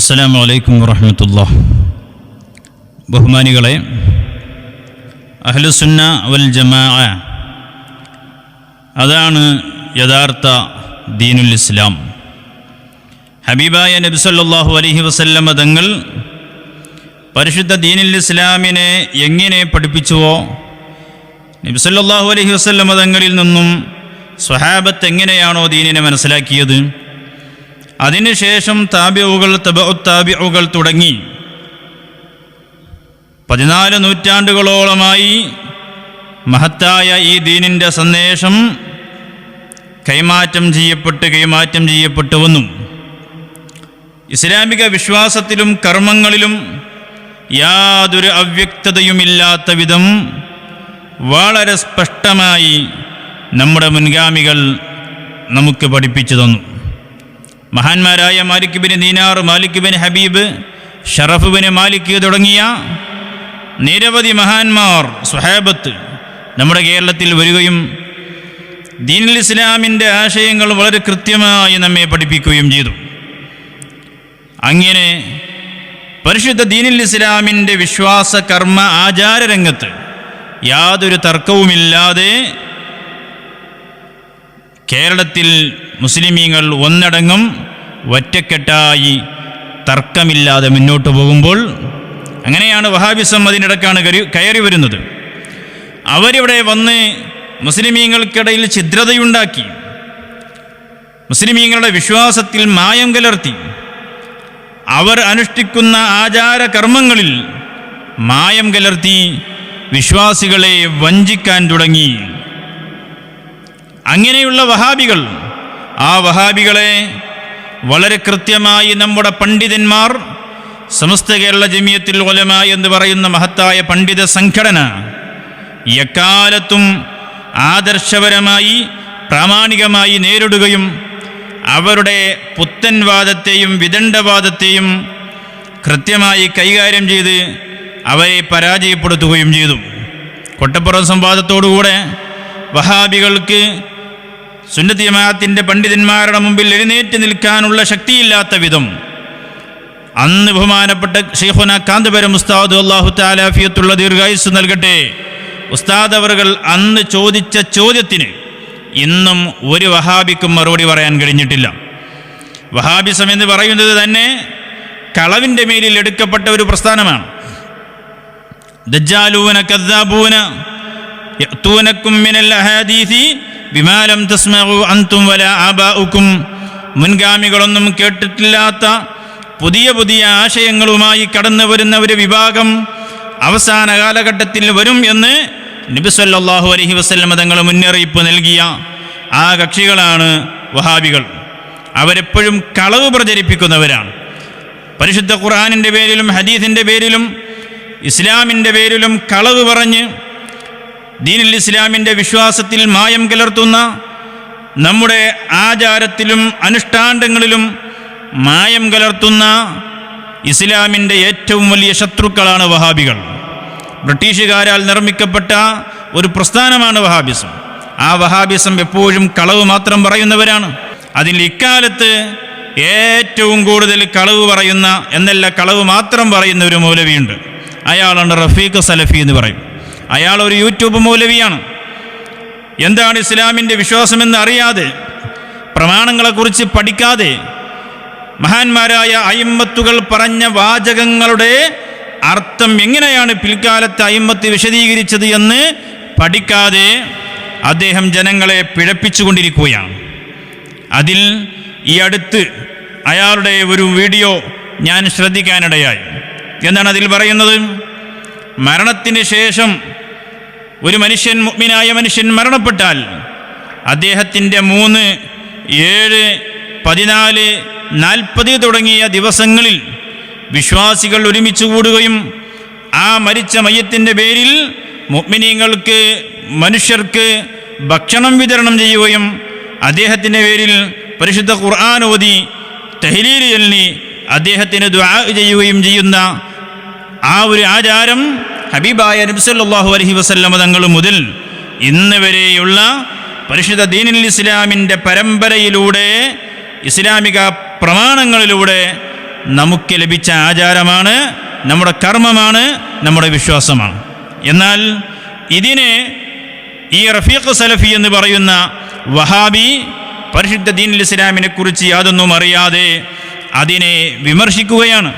അസ്സലാമു അലൈക്കും വറഹമത്തുള്ള. ബഹുമാനികളെ അഹ്ലുസുന്ന വൽ ജമാ അതാണ് യഥാർത്ഥ ദീനുൽ ഇസ്ലാം. ഹബീബായ നബിസല്ലാഹു അലഹി വസല്ലമ തങ്ങൾ പരിശുദ്ധ ദീനുൽ ഇസ്ലാമിനെ എങ്ങനെ പഠിപ്പിച്ചുവോ നബിസല്ലാഹു അലൈഹി വസല്ലമ തങ്ങളിൽ നിന്നും സ്വഹാബത്ത് എങ്ങനെയാണോ ദീനിനെ മനസ്സിലാക്കിയത് അതിനുശേഷം താബിഉകൾ തബഉത്താബിഉകൾ തുടങ്ങി. പതിനാല് നൂറ്റാണ്ടുകളോളമായി മഹത്തായ ഈ ദീനിന്റെ സന്ദേശം കൈമാറ്റം ചെയ്യപ്പെട്ട് കൈമാറ്റം ചെയ്യപ്പെട്ടു വന്നു. ഇസ്ലാമിക വിശ്വാസത്തിലും കർമ്മങ്ങളിലും യാതൊരു അവ്യക്തതയുമില്ലാത്ത വിധം വളരെ സ്പഷ്ടമായി നമ്മുടെ മുൻഗാമികൾ നമുക്ക് പഠിപ്പിച്ചു തന്നു. മഹാന്മാരായ Malik bin Dinar Malik bin Habib Sharaf bin Malik തുടങ്ങിയ നിരവധി മഹാന്മാർ സുഹേബത്ത് നമ്മുടെ കേരളത്തിൽ വരികയും ദീനുൽ ഇസ്ലാമിന്റെ ആശയങ്ങൾ വളരെ കൃത്യമായി നമ്മെ പഠിപ്പിക്കുകയും ചെയ്തു. അങ്ങനെ പരിശുദ്ധ ദീനുൽ ഇസ്ലാമിന്റെ വിശ്വാസ കർമ്മ ആചാര രംഗത്ത് യാതൊരു തർക്കവുമില്ലാതെ കേരളത്തിൽ മുസ്ലിമീങ്ങൾ ഒന്നടങ്ങും ഒറ്റക്കെട്ടായി തർക്കമില്ലാതെ മുന്നോട്ട് പോകുമ്പോൾ അങ്ങനെയാണ് വഹാബിസം അതിനിടക്കാണ് കയറി കയറി വരുന്നത്. അവരിവിടെ വന്ന് മുസ്ലിമീങ്ങൾക്കിടയിൽ ഛിദ്രതയുണ്ടാക്കി. മുസ്ലിമീങ്ങളുടെ വിശ്വാസത്തിൽ മായം കലർത്തി. അവർ അനുഷ്ഠിക്കുന്ന ആചാര കർമ്മങ്ങളിൽ മായം കലർത്തി വിശ്വാസികളെ വഞ്ചിക്കാൻ തുടങ്ങി. അങ്ങനെയുള്ള വഹാബികൾ ആ വഹാബികളെ വളരെ കൃത്യമായി നമ്മുടെ പണ്ഡിതന്മാർ സമസ്ത കേരള ജമിയത്തിൽ ഒലമ എന്ന് പറയുന്ന മഹത്തായ പണ്ഡിത സംഘടന എക്കാലത്തും ആദർശപരമായി പ്രാമാണികമായി നേരിടുകയും അവരുടെ പുത്തൻവാദത്തെയും വിദണ്ഡവാദത്തെയും കൃത്യമായി കൈകാര്യം ചെയ്ത് അവരെ പരാജയപ്പെടുത്തുകയും ചെയ്തു. കൊട്ടപ്പുറം സംവാദത്തോടുകൂടെ വഹാബികൾക്ക് സുന്നത്തി പണ്ഡിതന്മാരുടെ മുമ്പിൽ എഴുന്നേറ്റ് നിൽക്കാനുള്ള ശക്തിയില്ലാത്ത വിധം. അന്ന് ബഹുമാനപ്പെട്ട ഷെയ്ഖുന കാന്തപുരം ഉസ്താദ് അള്ളാഹു താലാഫിയത്തുള്ള ദീർഘായുസ് നൽകട്ടെ. ഉസ്താദ് അവർകൾ അന്ന് ചോദിച്ച ചോദ്യത്തിന് ഇന്നും ഒരു വഹാബിക്കും മറുപടി പറയാൻ കഴിഞ്ഞിട്ടില്ല. വഹാബിസം എന്ന് പറയുന്നത് തന്നെ കളവിന്റെ മേലിൽ എടുക്കപ്പെട്ട ഒരു പ്രസ്ഥാനമാണ്. ദജ്ജാലൂന കദ്ദാബൂന മിനൽ ബിമാലം തസ്മഉ ആബാഉക്കും. മുൻഗാമികളൊന്നും കേട്ടിട്ടില്ലാത്ത പുതിയ പുതിയ ആശയങ്ങളുമായി കടന്നു വരുന്ന ഒരു വിഭാഗം അവസാന കാലഘട്ടത്തിൽ വരും എന്ന് നബി അലഹി വസല്ലം തങ്ങൾ മുന്നറിയിപ്പ് നൽകിയ ആ കക്ഷികളാണ് വഹാബികൾ. അവരെപ്പോഴും കളവ് പ്രചരിപ്പിക്കുന്നവരാണ്. പരിശുദ്ധ ഖുർആാനിന്റെ പേരിലും ഹദീസിന്റെ പേരിലും ഇസ്ലാമിന്റെ പേരിലും കളവ് പറഞ്ഞ് ദീനുൽ ഇസ്ലാമിന്റെ വിശ്വാസത്തിൽ മായം കലർത്തുന്ന നമ്മുടെ ആചാരത്തിലും അനുഷ്ഠാനങ്ങളിലും മായം കലർത്തുന്ന ഇസ്ലാമിന്റെ ഏറ്റവും വലിയ ശത്രുക്കളാണ് വഹാബികൾ. ബ്രിട്ടീഷുകാരാൽ നിർമ്മിക്കപ്പെട്ട ഒരു പ്രസ്ഥാനമാണ് വഹാബിസം. ആ വഹാബിസം എപ്പോഴും കളവ് മാത്രം പറയുന്നവരാണ്. അതിൽ ഇക്കാലത്ത് ഏറ്റവും കൂടുതൽ കളവ് പറയുന്ന എന്നല്ല കളവ് മാത്രം പറയുന്ന ഒരു മൗലവിയുണ്ട്. അയാളാണ് റഫീഖ് സലഫി എന്ന് പറയും. അയാൾ ഒരു യൂട്യൂബ് മൗലവിയാണ്. എന്താണ് ഇസ്ലാമിന്റെ വിശ്വാസമെന്ന് അറിയാതെ പ്രമാണങ്ങളെക്കുറിച്ച് പഠിക്കാതെ മഹാന്മാരായ അയിമ്മത്തുകൾ പറഞ്ഞ വാചകങ്ങളുടെ അർത്ഥം എങ്ങനെയാണ് പിൽക്കാലത്തെ അയിമ്മത്ത് വിശദീകരിച്ചത് എന്ന് പഠിക്കാതെ അദ്ദേഹം ജനങ്ങളെ പിഴപ്പിച്ചുകൊണ്ടിരിക്കുകയാണ്. അതിൽ ഈ അടുത്ത് അയാളുടെ ഒരു വീഡിയോ ഞാൻ ശ്രദ്ധിക്കാനിടയായി. എന്താണ് അതിൽ പറയുന്നത്? മരണത്തിന് ശേഷം ഒരു മനുഷ്യൻ മുഗ്മിനായ മനുഷ്യൻ മരണപ്പെട്ടാൽ അദ്ദേഹത്തിന്റെ മൂന്ന് ഏഴ് പതിനാല് നാൽപ്പത് തുടങ്ങിയ ദിവസങ്ങളിൽ വിശ്വാസികൾ ഒരുമിച്ച് കൂടുകയും ആ മരിച്ച മയത്തിന്റെ പേരിൽ മുഗ്മിനീങ്ങൾക്ക് മനുഷ്യർക്ക് ഭക്ഷണം വിതരണം ചെയ്യുകയും അദ്ദേഹത്തിന്റെ പേരിൽ പരിശുദ്ധ ഖുർആൻ ഓതി തെഹലീൽ ചൊല്ലി അദ്ദേഹത്തിന് ദ്വാ ചെയ്യുകയും ചെയ്യുന്ന ആ ഒരു ആചാരം ഹബീബായ നബ്സല്ലാഹു അലഹി വസല്ലമ തങ്ങൾ മുതൽ ഇന്ന് വരെയുള്ള പരിശുദ്ധ ദീനുൽ ഇസ്ലാമിന്റെ പരമ്പരയിലൂടെ ഇസ്ലാമിക പ്രമാണങ്ങളിലൂടെ നമുക്ക് ലഭിച്ച ആചാരമാണ് നമ്മുടെ കർമ്മമാണ് നമ്മുടെ വിശ്വാസമാണ്. എന്നാൽ ഇതിനെ ഈ റഫീഖ് സലഫി എന്ന് പറയുന്ന വഹാബി പരിശുദ്ധ ദീനുൽ ഇസ്ലാമിനെ കുറിച്ച് യാതൊന്നും അറിയാതെ അതിനെ വിമർശിക്കുകയാണ്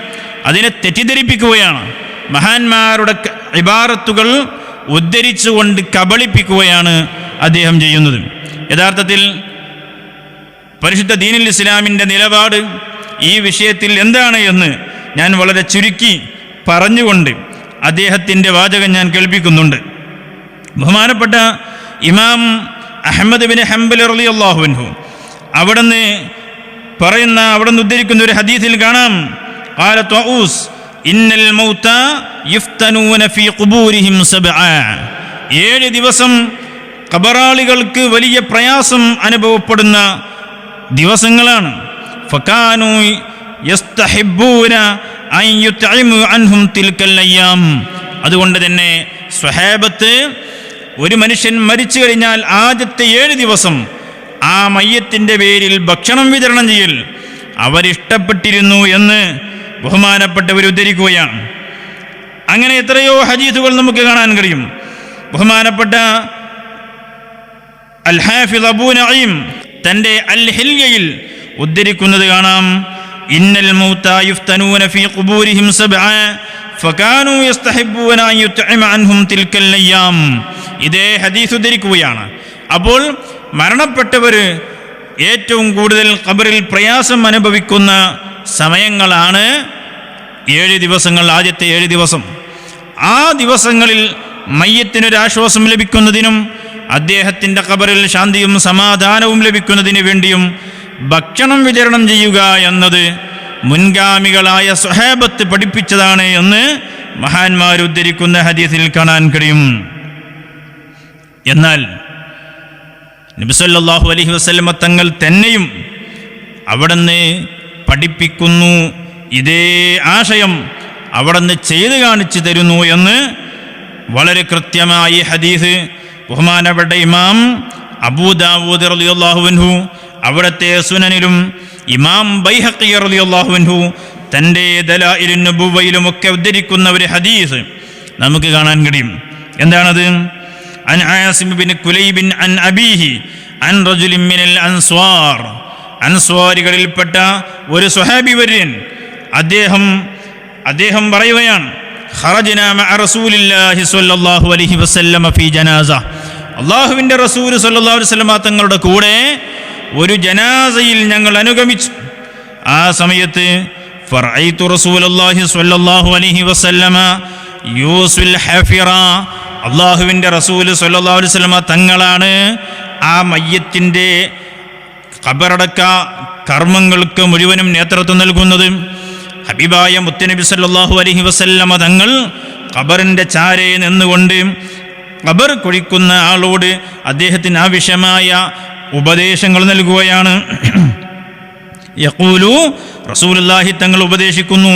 അതിനെ തെറ്റിദ്ധരിപ്പിക്കുകയാണ്. മഹാന്മാരുടെ ഇബാറത്തുകൾ ഉദ്ധരിച്ചുകൊണ്ട് കബളിപ്പിക്കുകയാണ് അദ്ദേഹം ചെയ്യുന്നത്. യഥാർത്ഥത്തിൽ പരിശുദ്ധ ദീനിൽ ഇസ്ലാമിന്റെ നിലപാട് ഈ വിഷയത്തിൽ എന്താണ് എന്ന് ഞാൻ വളരെ ചുരുക്കി പറഞ്ഞുകൊണ്ട് അദ്ദേഹത്തിന്റെ വാചകം ഞാൻ കേൾപ്പിക്കുന്നുണ്ട്. ബഹുമാനപ്പെട്ട ഇമാം അഹമ്മദ് ബിൻ ഹംബൽ അറലി അള്ളാഹുവിൻഹു അവിടുന്ന് പറയുന്ന അവിടുന്ന് ഉദ്ധരിക്കുന്ന ഒരു ഹദീസിൽ കാണാം. കാല ത്വൂസ് ഇന്നൽ ഫീ ഖുബൂരിഹിം ഏഴ് ദിവസം കബറാളികൾക്ക് വലിയ പ്രയാസം അനുഭവപ്പെടുന്ന ദിവസങ്ങളാണ്. അൻഹും അതുകൊണ്ട് തന്നെ സ്വഹാബത്ത് ഒരു മനുഷ്യൻ മരിച്ചു കഴിഞ്ഞാൽ ആദ്യത്തെ ഏഴ് ദിവസം ആ മയ്യത്തിന്റെ പേരിൽ ഭക്ഷണം വിതരണം ചെയ്യൽ അവരിഷ്ടപ്പെട്ടിരുന്നു എന്ന് ബഹുമാനപ്പെട്ടവർ ഉദ്ധരിക്കുകയാണ്. അങ്ങനെ എത്രയോ ഹദീസുകൾ നമുക്ക് കാണാൻ കഴിയും. ബഹുമാനപ്പെട്ട അൽ ഹാഫിദ് അബൂ നഈം തന്റെ അൽ ഉദ്ധരിക്കുന്നത് കാണാം. ഇന്നൽ മൗത യുഫ്തനൂന ഫീ ഖുബൂരിഹിം സബ്അ ഫകാനൂ യസ്തഹിബ്ബൂന അൻ യുത്ഇമ അൻഹും തിൽക്കൽ അയ്യാം. ഇതേ ഹദീസ് ഉദ്ധരിക്കുകയാണ്. അപ്പോൾ മരണപ്പെട്ടവർ ഏറ്റവും കൂടുതൽ ഖബറിൽ പ്രയാസം അനുഭവിക്കുന്ന സമയങ്ങളാണ് ഏഴ് ദിവസങ്ങൾ ആദ്യത്തെ ഏഴ് ദിവസം. ആ ദിവസങ്ങളിൽ മയ്യത്തിനൊരാശ്വാസം ലഭിക്കുന്നതിനും അദ്ദേഹത്തിന്റെ ഖബറിൽ ശാന്തിയും സമാധാനവും ലഭിക്കുന്നതിന് വേണ്ടിയും ഭക്ഷണം വിതരണം ചെയ്യുക എന്നത് മുൻഗാമികളായ സ്വഹാബത്ത് പഠിപ്പിച്ചതാണ് എന്ന് മഹാന്മാർ ഉദ്ധരിക്കുന്ന ഹദീസിൽ കാണാൻ കഴിയും. എന്നാൽ നബിസല്ലാഹു അലഹി വസ്ലമ തങ്ങൾ തന്നെയും അവിടുന്ന് പഠിപ്പിക്കുന്നു. ഇതേ ആശയം അവിടുന്ന് ചെയ്തു കാണിച്ചു തരുന്നു എന്ന് വളരെ കൃത്യമായി ഹദീസ് ബഹുമാനപ്പെട്ട ഇമാം അബൂദാവൂദ് റളിയല്ലാഹുവിൻഹു അവിടുത്തെ സുനനിലും ഇമാം ബൈഹഖി റളിയല്ലാഹുവിൻഹു തന്റെ ദലായിലും ഒക്കെ ഉദ്ധരിക്കുന്ന ഒരു ഹദീസ് നമുക്ക് കാണാൻ കഴിയും. എന്താണത്? അൻ ആസിം ബിൻ കുലൈബിൻ അൻ അബീഹി അൻ റജുലിൻ മിനൽ അൻസ്വാർ. അൻസ്വാരികളിൽപ്പെട്ട ഒരു സ്വഹാബി വര്യൻ അദ്ദേഹം അദ്ദേഹം പറയുകയാണ് അള്ളാഹുവിന്റെ റസൂൽ സല്ലാ അലൈഹി വസല്ലമ തങ്ങളുടെ കൂടെ ഒരു ജനാസയിൽ ഞങ്ങൾ അനുഗമിച്ചു. ആ സമയത്ത് സ്വല്ലല്ലാഹു അലൈഹി വസല്ലമ യൂസുൽ അള്ളാഹുവിന്റെ റസൂൽ സല്ലാ അലൈഹി വസല്ലമ തങ്ങളാണ് ആ മയ്യത്തിന്റെ ഖബറടക്ക കർമ്മങ്ങൾക്ക് മുഴുവനും നേതൃത്വം നൽകുന്നത് ഹബീബായ മുത്തനബി സല്ലാഹു അലഹി വസല്ലമ തങ്ങൾ ഖബറിന്റെ ചാരെ നിന്നുകൊണ്ട് ഖബർ കുഴിക്കുന്ന ആളോട് അദ്ദേഹത്തിന് ആവശ്യമായ ഉപദേശങ്ങൾ നൽകുകയാണ്. യഖൂലു റസൂലുള്ളാഹി തങ്ങൾ ഉപദേശിക്കുന്നു.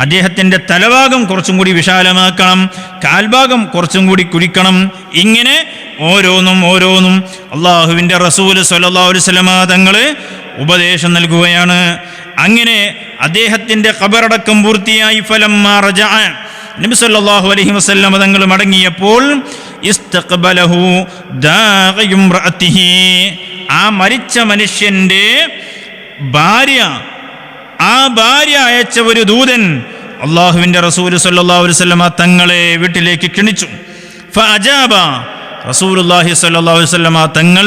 അദ്ദേഹത്തിന്റെ തലഭാഗം കുറച്ചും കൂടി വിശാലമാക്കണം കാൽഭാഗം കുറച്ചും കൂടി കുഴിക്കണം ഇങ്ങനെ ഓരോന്നും ഓരോന്നും അള്ളാഹുവിന്റെ റസൂൽ വസല്ലമ തങ്ങൾ ഉപദേശം നൽകുകയാണ്. അങ്ങനെ അദ്ദേഹത്തിന്റെ ഖബറടക്കം പൂർത്തിയായി. ഫലം നബി സല്ലല്ലാഹു അലൈഹി വസല്ലം തങ്ങൾ മടങ്ങിയപ്പോൾ ആ മരിച്ച മനുഷ്യന്റെ ഭാര്യ ആ ഭാര്യ അയച്ച ഒരു ദൂതൻ അള്ളാഹുവിന്റെ റസൂൽ സല്ലാ അലൈഹി വസല്ലമ തങ്ങളെ വീട്ടിലേക്ക് ക്ഷണിച്ചു. ഫഅജാബ റസൂലുള്ളാഹി സല്ലല്ലാഹു അലൈഹി വസല്ലമ തങ്ങൾ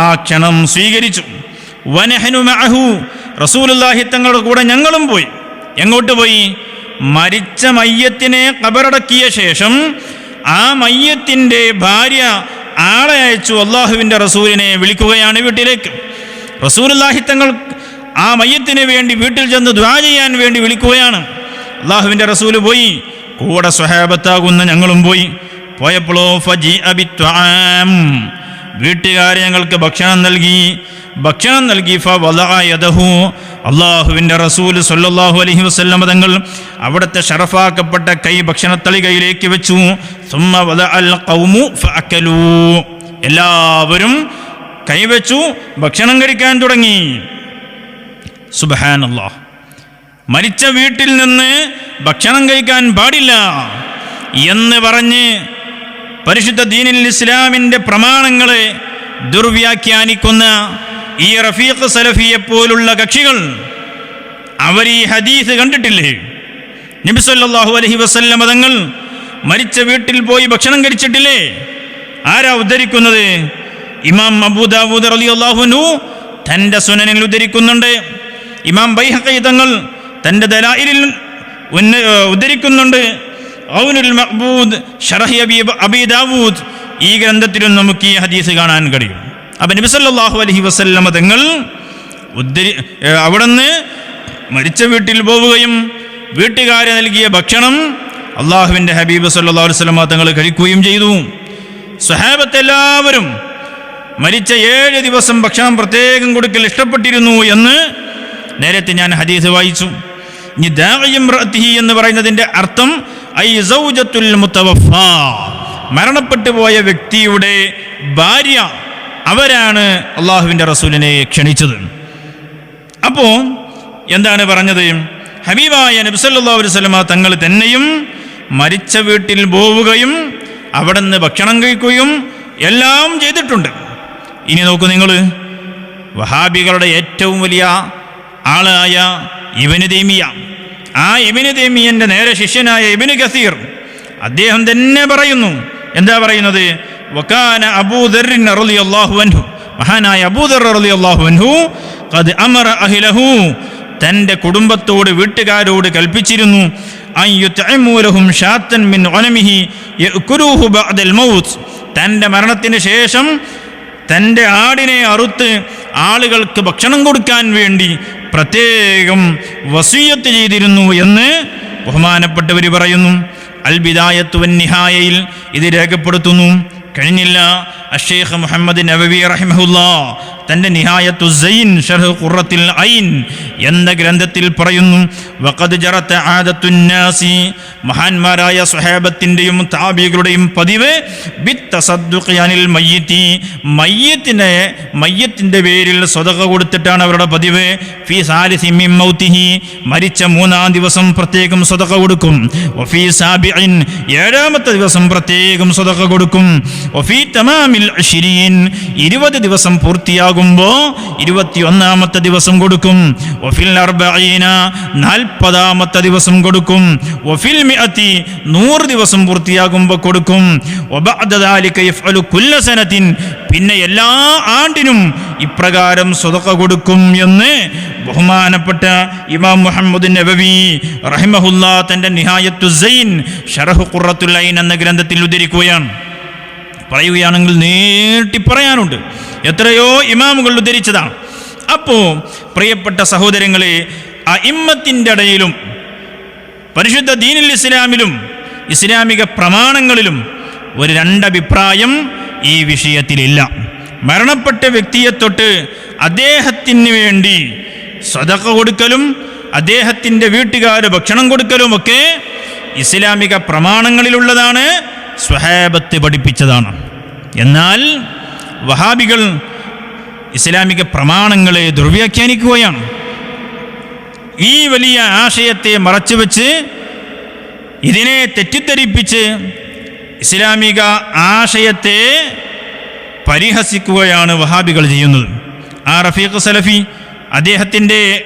ആ ക്ഷണം സ്വീകരിച്ചു. വനഹനു മഅഹു റസൂലുള്ളാഹി തങ്ങളുടെ കൂടെ ഞങ്ങളും പോയി. എങ്ങോട്ട് പോയി? മരിച്ച മയ്യത്തിനെ കബറടക്കിയ ശേഷം ആ മയ്യത്തിന്റെ ഭാര്യ ആളെ അയച്ചു അള്ളാഹുവിന്റെ റസൂലിനെ വിളിക്കുകയാണ് വീട്ടിലേക്ക്. റസൂലുള്ളാഹി തങ്ങൾ ആ മയ്യത്തിന് വേണ്ടി വീട്ടിൽ ചെന്ന് ദ്വാ ചെയ്യാൻ വേണ്ടി വിളിക്കുകയാണ്. അള്ളാഹുവിന്റെ റസൂൽ പോയി. കൂടെ സ്വഹാബത്താകുന്ന ഞങ്ങളും പോയി. പോയപ്പോഴോ ഫജി അബിത്വാം വീട്ടുകാരെ ഞങ്ങൾക്ക് ഭക്ഷണം നൽകി ഭക്ഷണം നൽകി ഫവലഅയദഹു അള്ളാഹുവിന്റെ റസൂൽ സല്ലല്ലാഹു അലഹി വസല്ലം തങ്ങൾ അവിടുത്തെ ഷറഫാക്കപ്പെട്ട കൈ ഭക്ഷണത്തളി കയ്യിലേക്ക് വെച്ചു. സുമ്മ ഫഅക്കലൂ എല്ലാവരും കൈവച്ചു ഭക്ഷണം കഴിക്കാൻ തുടങ്ങി. സുബഹാനല്ലാ. മരിച്ച വീട്ടിൽ നിന്ന് ഭക്ഷണം കഴിക്കാൻ പാടില്ല എന്ന് പറഞ്ഞ് പരിശുദ്ധ ദീനിൽ ഇസ്ലാമിന്റെ പ്രമാണങ്ങളെ ദുർവ്യാഖ്യാനിക്കുന്ന ഈ റഫീഖ് സലഫിയെ പോലുള്ള കക്ഷികൾ അവർ ഈ ഹദീസ് കണ്ടിട്ടില്ലേ? നബി അലഹി വസല്ല മതങ്ങൾ തങ്ങൾ മരിച്ച വീട്ടിൽ പോയി ഭക്ഷണം കഴിച്ചിട്ടില്ലേ? ആരാ ഉദ്ധരിക്കുന്നത്? ഇമാം അബൂദാവൂദ് അലി അള്ളാഹുനു തന്റെ സുനനിൽ ഉദ്ധരിക്കുന്നുണ്ട്. ഇമാം ബൈഹഖി തങ്ങൾ തന്റെ ദലായിലിൽ ഉദ്ധരിക്കുന്നുണ്ട്. ദാവൂദ് ഈ ഗ്രന്ഥത്തിലും നമുക്ക് ഈ ഹദീസ് കാണാൻ കഴിയും. അപ്പം നബി സല്ലല്ലാഹു അലൈഹി വസല്ലമ തങ്ങൾ ഉദ്ധരി അവിടുന്ന് മരിച്ച വീട്ടിൽ പോവുകയും വീട്ടുകാരെ നൽകിയ ഭക്ഷണം അള്ളാഹുവിന്റെ ഹബീബ് സല്ലാ അലൈഹി വസല്ലമ തങ്ങൾ കഴിക്കുകയും ചെയ്തു. സ്വഹാബത്ത് എല്ലാവരും മരിച്ച ഏഴ് ദിവസം ഭക്ഷണം പ്രത്യേകം കൊടുക്കൽ ഇഷ്ടപ്പെട്ടിരുന്നു എന്ന് നേരത്തെ ഞാൻ ഹദീസ് വായിച്ചു. ഇനി ദാവയം എന്ന് പറയുന്നതിന്റെ അർത്ഥം മരണപ്പെട്ടു പോയ വ്യക്തിയുടെ ഭാര്യ അവരാണ് അള്ളാഹുവിന്റെ റസൂലിനെ ക്ഷണിച്ചത്. അപ്പോൾ എന്താണ് പറഞ്ഞത്? ഹബീബായ നബ്സല്ലാ വസ്ലമ തങ്ങൾ തന്നെയും മരിച്ച വീട്ടിൽ പോവുകയും അവിടെ നിന്ന് ഭക്ഷണം കഴിക്കുകയും എല്ലാം ചെയ്തിട്ടുണ്ട്. ഇനി നോക്കൂ നിങ്ങൾ. വഹാബികളുടെ ഏറ്റവും വലിയ ആളായ ഇബന് തേമിയ. ആ ഇബിന് തേമിയന്റെ നേരെ ശിഷ്യനായ ഇബിന് കസീർ അദ്ദേഹം തന്നെ പറയുന്നു. എന്താ പറയുന്നത്? വക്കാന അബൂദറിൻ റളിയല്ലാഹു അൻഹു. മഹാനായ അബൂദർ റളിയല്ലാഹു അൻഹു ഖദ് അമറ അഹ്ലഹു. തന്റെ കുടുംബത്തോട് വീട്ടുകാരോട് കൽപ്പിച്ചിരുന്നു. തന്റെ മരണത്തിന് ശേഷം തന്റെ ആടിനെ അറുത്ത് ആളുകൾക്ക് ഭക്ഷണം കൊടുക്കാൻ വേണ്ടി പ്രത്യേകം വസീയത്ത് ചെയ്തിരുന്നു എന്ന് ബഹുമാനപ്പെട്ടവർ പറയുന്നു. അൽബിദായത്വൻ വൻ നിഹായയിൽ ഇത് രേഖപ്പെടുത്തുന്നു. കഴിഞ്ഞില്ല. അഷേഖ് മുഹമ്മദ് നബവി റഹിമഹുല്ല തന്റെ നിഹായത്തു സൈൻ ഷർഹ് ഖുറത്തിൽ ഐൻ എന്ന ഗ്രന്ഥത്തിൽ പറയുന്നു വഖദ് ജറത്ത ആദത്തുന്നാസി മഹാന്മാരായ സ്വഹാബത്തിന്റെയും താബികളുടെയും പതിവ് ബിത്തസദ്ദുഖി അനിൽ മയ്യത്തി മയ്യത്തിനെ മയ്യത്തിന്റെ പേരിൽ സ്വതക കൊടുത്തിട്ടാണ് അവരുടെ പതിവ് ഫി സാലിസി മിൻ മൗത്തിഹി മരിച്ച മൂന്നാം ദിവസം പ്രത്യേകം സ്വതക കൊടുക്കും വഫീ സാബിഇൻ ഏഴാമത്തെ ദിവസം പ്രത്യേകം സ്വതക കൊടുക്കും വഫീ തമാമിൽ ഷിരീൻ ഇരുപത് ദിവസം പൂർത്തിയാകുമ്പോൾ ഇരുപത്തിയൊന്നാമത്തെ ദിവസം കൊടുക്കും. നാൽപ്പതാമത്തെ ദിവസം കൊടുക്കും. വഫിൽ മിഅത്തി നൂറ് ദിവസം പൂർത്തിയാകുമ്പോൾ കൊടുക്കും. പിന്നെ എല്ലാ ആണ്ടിനും ഇപ്രകാരം സ്വതക്ക കൊടുക്കും എന്ന് ബഹുമാനപ്പെട്ട ഇമാം മുഹമ്മദ് നബവി റഹിമഹുല്ല തന്റെ നിഹായത്തു സൈൻ ഷറഹു എന്ന ഗ്രന്ഥത്തിൽ ഉദ്ധരിക്കുകയാണ്. പറയുകയാണെങ്കിൽ നീട്ടി പറയാനുണ്ട്. എത്രയോ ഇമാമുകൾ ഉദ്ധരിച്ചതാണ്. അപ്പോൾ പ്രിയപ്പെട്ട സഹോദരങ്ങളെ ആ ഇമ്മത്തിന്റെ ഇടയിലും പരിശുദ്ധ ദീനിൽ ഇസ്ലാമിലും ഇസ്ലാമിക പ്രമാണങ്ങളിലും ഒരു രണ്ടഭിപ്രായം ഈ വിഷയത്തിലില്ല. മരണപ്പെട്ട വ്യക്തിയെ തൊട്ട് അദ്ദേഹത്തിന് വേണ്ടി സ്വതക്ക കൊടുക്കലും അദ്ദേഹത്തിന്റെ വീട്ടുകാർ ഭക്ഷണം കൊടുക്കലും ഒക്കെ ഇസ്ലാമിക പ്രമാണങ്ങളിലുള്ളതാണ് സ്വഹാബത്ത് പഠിപ്പിച്ചതാണ്. എന്നാൽ വഹാബികൾ ഇസ്ലാമിക പ്രമാണങ്ങളെ ദുർവ്യാഖ്യാനിക്കുകയാണ്. ഈ വലിയ ആശയത്തെ മറച്ചുവെച്ച് ഇതിനെ തെറ്റിദ്ധരിപ്പിച്ച് ഇസ്ലാമിക ആശയത്തെ പരിഹസിക്കുകയാണ് വഹാബികൾ ചെയ്യുന്നത്. ആ റഫീഖ് സലഫി അദ്ദേഹത്തിന്റെ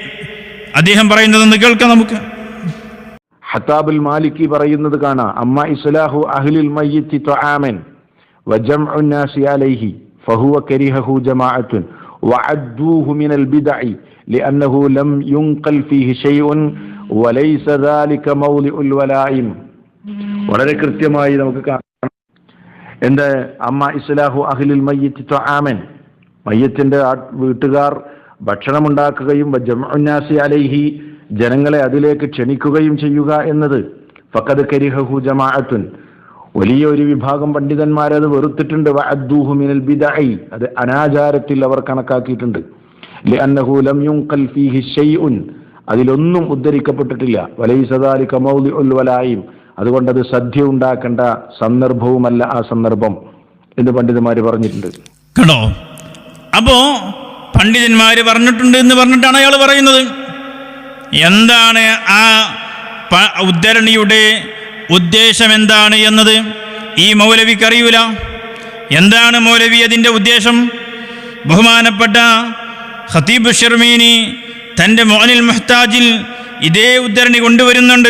അദ്ദേഹം പറയുന്നതെന്ന് കേൾക്കാം നമുക്ക്. ഹത്താബുൽ മാലിക്കി പറയുന്നത് കാണാം. അമ്മ ഇസ്ലാഹു അഹ്ലിൽ മയ്യിത്തി ത്വആമൻ വജംഉൻ അലൈഹി. فهو كرهه جماعة وعدوه من البدع لأنه لم ينقل فيه شيء وليس ذلك موضع الولائم വളരെ കൃത്യമായി നമുക്ക് കാണാം എന്ത് അമ്മ ഇസ്ലാഹു അഹ്ലിൽ മയ്യിത്തി ത്വആമൻ മയ്യത്തിന്റെ ആ വീട്ടുകാർ ഭക്ഷണമുണ്ടാക്കുകയും ജംഉന്നാസി അലൈഹി ജനങ്ങളെ അതിലേക്ക് ക്ഷണിക്കുകയും ചെയ്യുക എന്നത് ഫക്കത് കരിഹഹു ജമാഅത്തുൻ വലിയ ഒരു വിഭാഗം പണ്ഡിതന്മാരത് വെറുത്തിട്ടുണ്ട്. വഅദ്ദൂഹു മിനൽ അത് അനാചാരത്തിൽ അവർ കണക്കാക്കിയിട്ടുണ്ട്. ലിഅന്നഹു ലം യുൻഖൽ ഫീഹി അതിലൊന്നും ഉദ്ധരിക്കപ്പെട്ടിട്ടില്ല. വലൈസ ദാലിക മൗദിഉൽ വലായിം. അതുകൊണ്ട് അത് സദ്യ ഉണ്ടാക്കേണ്ട സന്ദർഭവുമല്ല ആ സന്ദർഭം എന്ന് പണ്ഡിതന്മാർ പറഞ്ഞിട്ടുണ്ട്. അപ്പോ പണ്ഡിതന്മാര് പറഞ്ഞിട്ടുണ്ട് എന്ന് പറഞ്ഞിട്ടാണ് അയാൾ പറയുന്നത്. എന്താണ് ആ ഉദ്ധരണിയുടെ ഉദ്ദേശം എന്താണ് എന്നത്? ഈ മൗലവിക്ക് അറിയൂല എന്താണ് മൗലവി അതിന്റെ ഉദ്ദേശം? ബഹുമാനപ്പെട്ട ഹതീബ് ഷെർമീനി തന്റെ മോനിൽ മുഹ്താജിൽ ഇതേ ഉദ്ധരണി കൊണ്ടുവരുന്നുണ്ട്.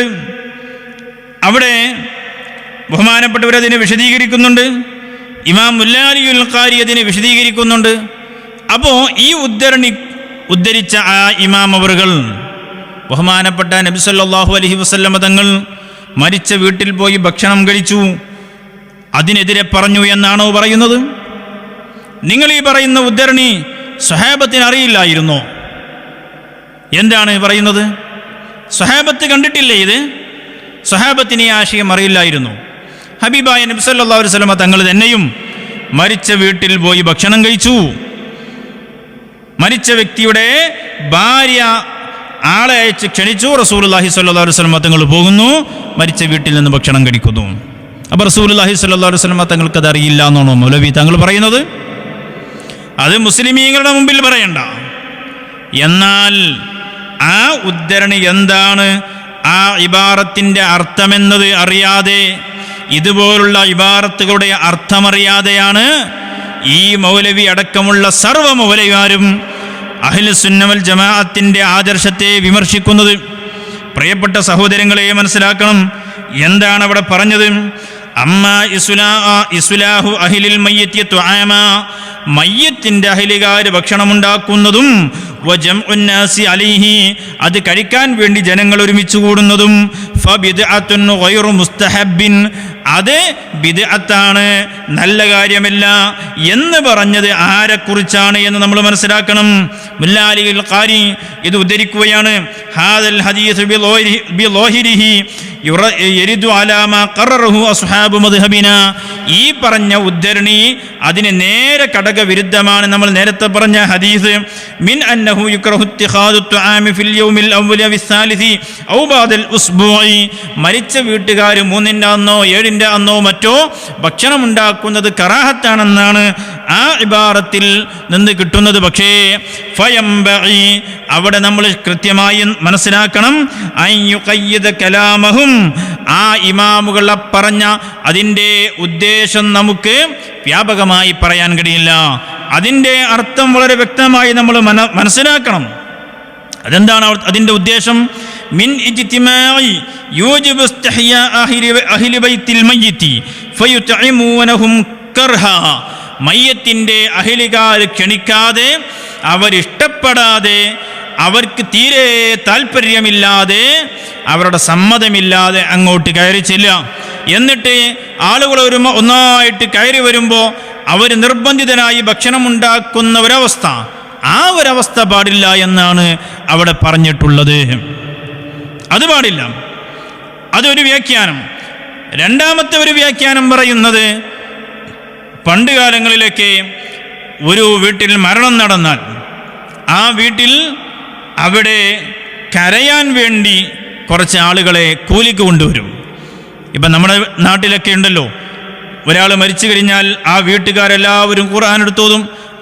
അവിടെ ബഹുമാനപ്പെട്ടവരതിനെ വിശദീകരിക്കുന്നുണ്ട്. ഇമാം മുല്ലാലിയുൽ ഖാരി അതിനെ വിശദീകരിക്കുന്നുണ്ട്. അപ്പോൾ ഈ ഉദ്ധരണി ഉദ്ധരിച്ച ആ ഇമാം അവറുകൾ ബഹുമാനപ്പെട്ട നബി അലഹി മതങ്ങൾ തങ്ങൾ മരിച്ച വീട്ടിൽ പോയി ഭക്ഷണം കഴിച്ചു. അതിനെതിരെ പറഞ്ഞു എന്നാണോ പറയുന്നത്? നിങ്ങൾ ഈ പറയുന്ന ഉദ്ധരണി സ്വഹാബത്തിന് അറിയില്ലായിരുന്നോ? എന്താണ് പറയുന്നത്? സ്വഹാബത്ത് കണ്ടിട്ടില്ലേ ഇത്? സ്വഹാബത്തിന് ഈ ആശയം അറിയില്ലായിരുന്നു. ഹബീബായ നബി സല്ലല്ലാഹു അലൈഹി വസല്ലമ തങ്ങൾ തന്നെയും മരിച്ച വീട്ടിൽ പോയി ഭക്ഷണം കഴിച്ചു. മരിച്ച വ്യക്തിയുടെ ഭാര്യ ആളെ അയച്ച് ക്ഷണിച്ചു. റസൂലുള്ളാഹി സ്വല്ലല്ലാഹു അലൈഹി വസല്ലമ തങ്ങൾ പോകുന്നു. മരിച്ച വീട്ടിൽ നിന്ന് ഭക്ഷണം കഴിക്കുന്നു. അപ്പോൾ അലൈഹി വസല്ലമ തങ്ങൾക്ക് അത് അറിയില്ല എന്നാണോ മൗലവി താങ്കൾ പറയുന്നത്? അത് മുസ്ലിമീങ്ങളുടെ മുമ്പിൽ പറയണ്ട. എന്നാൽ ആ ഉദ്ധരണി എന്താണ്? ആ ഇബാറത്തിന്റെ അർത്ഥമെന്നത് അറിയാതെ ഇതുപോലുള്ള ഇബാറത്തുകളുടെ അർത്ഥമറിയാതെയാണ് ഈ മൗലവി അടക്കമുള്ള സർവ മൗലവിമാരും അഹിലുസുന്നവൽ ജമാഅത്തിന്റെ ആദർശത്തെ വിമർശിക്കുന്നത് പ്രിയപ്പെട്ട സഹോദരങ്ങളെ മനസ്സിലാക്കണം. എന്താണ് അവിടെ പറഞ്ഞത്? അമ്മ ഇസുലാ ഇസുലാഹു അഹിലിൽ മയ്യത്തിയ ത്വാമ മയ്യത്തിന്റെ അഹിലുകാര് ഭക്ഷണമുണ്ടാക്കുന്നതും അലിഹി അത് കഴിക്കാൻ വേണ്ടി ജനങ്ങൾ ഒരുമിച്ച് കൂടുന്നതും. അത് ബിദ്അത്താണ്. നല്ല കാര്യമല്ല. എന്ന് പറഞ്ഞത് ആരെക്കുറിച്ചാണ് എന്ന് നമ്മൾ മനസ്സിലാക്കണം. മുല്ലാലിൽ ഖാരി ഇത് ഉദ്ധരിക്കുകയാണ്. ഹാദൽ ഹദീസ് ബിലോഹിരി- ബിലോഹിരിഹി ഈ പറഞ്ഞ ഉദ്ധരണി അതിന് നേരെ കടക വിരുദ്ധമാണ് നമ്മൾ നേരത്തെ പറഞ്ഞ ഹദീസ്. മിൻ അന്നഹു മരിച്ച വീട്ടുകാർ മൂന്നിന്റെ അന്നോ ഏഴിന്റെ അന്നോ മറ്റോ ഭക്ഷണം ഉണ്ടാക്കുന്നത് കറാഹത്താണെന്നാണ് ആ ഇബാറത്തിൽ നിന്ന് കിട്ടുന്നത് പക്ഷേ ഫയംബി അവിടെ നമ്മൾ കൃത്യമായി മനസ്സിലാക്കണം. കലാമഹും ആ ഇമാമുകൾ പറഞ്ഞ അതിന്റെ ഉദ്ദേശം നമുക്ക് വ്യാപകമായി പറയാൻ കഴിയില്ല. അതിന്റെ അർത്ഥം വളരെ വ്യക്തമായി നമ്മൾ മന മനസ്സിലാക്കണം. അതെന്താണ് അതിന്റെ ഉദ്ദേശം? മിൻ ഇജ്തിമായി ബൈത്തിൽ കർഹ മയ്യത്തിന്റെ അഹിലികാൽ ക്ഷണിക്കാതെ അവരിഷ്ടപ്പെടാതെ അവർക്ക് തീരെ താല്പര്യമില്ലാതെ അവരുടെ സമ്മതമില്ലാതെ അങ്ങോട്ട് കയറി എന്നിട്ട് ആളുകൾ ഒരു ഒന്നായിട്ട് കയറി വരുമ്പോൾ അവർ നിർബന്ധിതനായി ഭക്ഷണം ഉണ്ടാക്കുന്ന ഒരവസ്ഥ. ആ ഒരവസ്ഥ പാടില്ല എന്നാണ് അവിടെ പറഞ്ഞിട്ടുള്ളത്. അത് പാടില്ല. അതൊരു വ്യാഖ്യാനം. രണ്ടാമത്തെ ഒരു വ്യാഖ്യാനം പറയുന്നത് പണ്ട് കാലങ്ങളിലൊക്കെ ഒരു വീട്ടിൽ മരണം നടന്നാൽ ആ വീട്ടിൽ അവിടെ കരയാൻ വേണ്ടി കുറച്ച് ആളുകളെ കൂലിക്ക് കൊണ്ടുവരും. ഇപ്പം നമ്മുടെ നാട്ടിലൊക്കെ ഉണ്ടല്ലോ. ഒരാൾ മരിച്ചു കഴിഞ്ഞാൽ ആ വീട്ടുകാരെല്ലാവരും ഖുർആൻ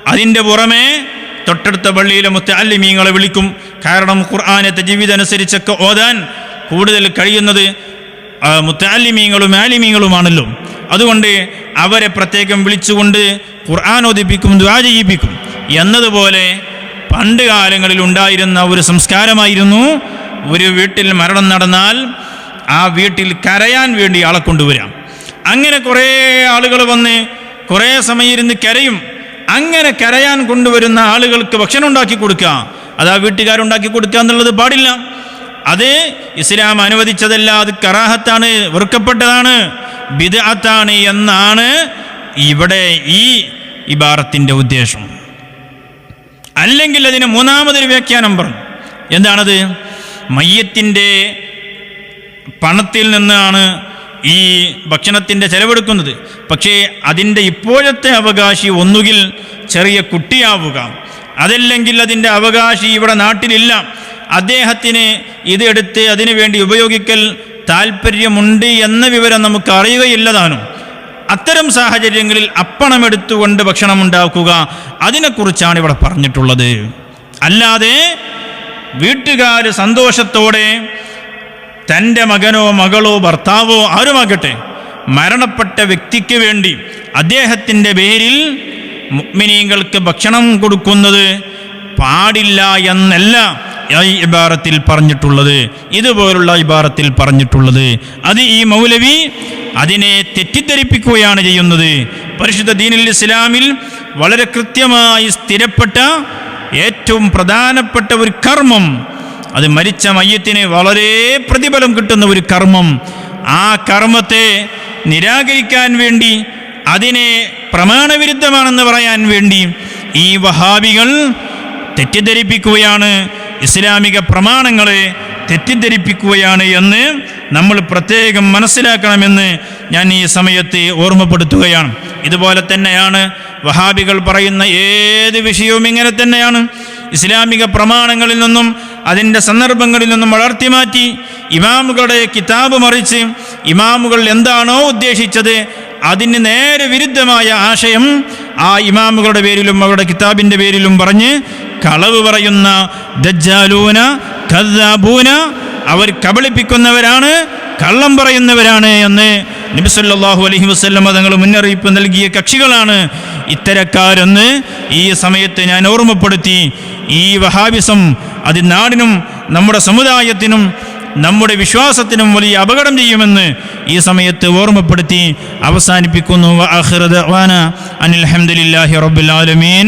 അതിന്റെ പുറമേ തൊട്ടടുത്ത പള്ളിയിലെ മുത്തല്ലിമീങ്ങളെ വിളിക്കും. കാരണം ഖുർആാനത്തെ ജീവിതം അനുസരിച്ചൊക്കെ ഓതാൻ കൂടുതൽ കഴിയുന്നത് ആ, മുത്തല്ലിമീങ്ങളും ആലിമീങ്ങളുമാണല്ലോ. അതുകൊണ്ട് അവരെ പ്രത്യേകം വിളിച്ചുകൊണ്ട് ഖുർആൻ ഓദിപ്പിക്കും ദ്വാ ചെയ്യിപ്പിക്കും. എന്നതുപോലെ പണ്ട് കാലങ്ങളിൽ ഉണ്ടായിരുന്ന ഒരു സംസ്കാരമായിരുന്നു ഒരു വീട്ടിൽ മരണം നടന്നാൽ ആ വീട്ടിൽ കരയാൻ വേണ്ടി ആളെ കൊണ്ടുവരാം അങ്ങനെ കുറേ ആളുകൾ വന്ന് കുറേ സമയം ഇരുന്ന് കരയും. അങ്ങനെ കരയാൻ കൊണ്ടുവരുന്ന ആളുകൾക്ക് ഭക്ഷണം ഉണ്ടാക്കി കൊടുക്കുക. അത് ആ വീട്ടുകാരുണ്ടാക്കി കൊടുക്കുക എന്നുള്ളത് പാടില്ല. അത് ഇസ്ലാം അനുവദിച്ചതല്ല അത് കറാഹത്താണ് വെറുക്കപ്പെട്ടതാണ് ബിദഅത്താണ് എന്നാണ് ഇവിടെ ഈ ഇബാറത്തിന്റെ ഉദ്ദേശം. അല്ലെങ്കിൽ അതിന് മൂന്നാമതൊരു വ്യാഖ്യാനം പറഞ്ഞു. എന്താണത്? മയ്യത്തിന്റെ പണത്തിൽ നിന്നാണ് ഈ ഭക്ഷണത്തിന്റെ ചെലവെടുക്കുന്നത്. പക്ഷേ അതിന്റെ ഇപ്പോഴത്തെ അവകാശി ഒന്നുകിൽ ചെറിയ കുട്ടിയാവുക അതല്ലെങ്കിൽ അതിന്റെ അവകാശി ഇവിടെ നാട്ടിലില്ല. അദ്ദേഹത്തിന് ഇത് എടുത്ത് അതിനു വേണ്ടി ഉപയോഗിക്കൽ താല്പര്യമുണ്ട് എന്ന വിവരം നമുക്ക് അറിയുകയില്ലതാനും അത്തരം സാഹചര്യങ്ങളിൽ അപ്പണം എടുത്തുകൊണ്ട് ഭക്ഷണം ഉണ്ടാക്കുക അതിനെക്കുറിച്ചാണ് ഇവിടെ പറഞ്ഞിട്ടുള്ളത്. അല്ലാതെ വീട്ടുകാർ സന്തോഷത്തോടെ തന്റെ മകനോ മകളോ ഭർത്താവോ ആരുമാകട്ടെ മരണപ്പെട്ട വ്യക്തിക്ക് വേണ്ടി അദ്ദേഹത്തിന്റെ പേരിൽ മുഗ്മിനീങ്ങൾക്ക് ഭക്ഷണം കൊടുക്കുന്നത് പാടില്ല എന്നല്ല ഈ ഇബാറത്തിൽ പറഞ്ഞിട്ടുള്ളത് ഇതുപോലുള്ള ഇബാറത്തിൽ പറഞ്ഞിട്ടുള്ളത്. അത് ഈ മൗലവി അതിനെ തെറ്റിദ്ധരിപ്പിക്കുകയാണ് ചെയ്യുന്നത്. പരിശുദ്ധ ദീനുൽ ഇസ്ലാമിൽ വളരെ കൃത്യമായി സ്ഥിരപ്പെട്ട ഏറ്റവും പ്രധാനപ്പെട്ട ഒരു കർമ്മം അത് മരിച്ച മയ്യത്തിന് വളരെ പ്രതിഫലം കിട്ടുന്ന ഒരു കർമ്മം. ആ കർമ്മത്തെ നിരാകരിക്കാൻ വേണ്ടി അതിനെ പ്രമാണവിരുദ്ധമാണെന്ന് പറയാൻ വേണ്ടി ഈ വഹാബികൾ തെറ്റിദ്ധരിപ്പിക്കുകയാണ്. ഇസ്ലാമിക പ്രമാണങ്ങളെ തെറ്റിദ്ധരിപ്പിക്കുകയാണ് എന്ന് നമ്മൾ പ്രത്യേകം മനസ്സിലാക്കണമെന്ന് ഞാൻ ഈ സമയത്ത് ഓർമ്മപ്പെടുത്തുകയാണ്. ഇതുപോലെ തന്നെയാണ് വഹാബികൾ പറയുന്ന ഏത് വിഷയവും ഇങ്ങനെ തന്നെയാണ്. ഇസ്ലാമിക പ്രമാണങ്ങളിൽ നിന്നും അതിന്റെ സന്ദർഭങ്ങളിൽ നിന്നും വളർത്തി മാറ്റി ഇമാമുകളുടെ കിതാബ് മറിച്ച് ഇമാമുകൾ എന്താണോ ഉദ്ദേശിച്ചത് അതിന് നേരെ വിരുദ്ധമായ ആശയം ആ ഇമാമുകളുടെ പേരിലും അവരുടെ കിതാബിന്റെ പേരിലും പറഞ്ഞ് കളവ് പറയുന്ന ദജ്ജാലൂന കദ്ദാബൂന അവർ കബളിപ്പിക്കുന്നവരാണ് കള്ളം പറയുന്നവരാണ് എന്ന് നബിസല്ലാഹു അലഹി വസ്ല്ലം തങ്ങൾ മുന്നറിയിപ്പ് നൽകിയ കക്ഷികളാണ് ഇത്തരക്കാരെന്ന് ഈ സമയത്ത് ഞാൻ ഓർമ്മപ്പെടുത്തി. ഈ വഹാബിസം അത് നാടിനും നമ്മുടെ സമുദായത്തിനും നമ്മുടെ വിശ്വാസത്തിനും വലിയ അപകടം ചെയ്യുമെന്ന് ഈ സമയത്ത് ഓർമ്മപ്പെടുത്തി അവസാനിപ്പിക്കുന്നു. അനിൽ റബ്ബുൽ ആലമീൻ.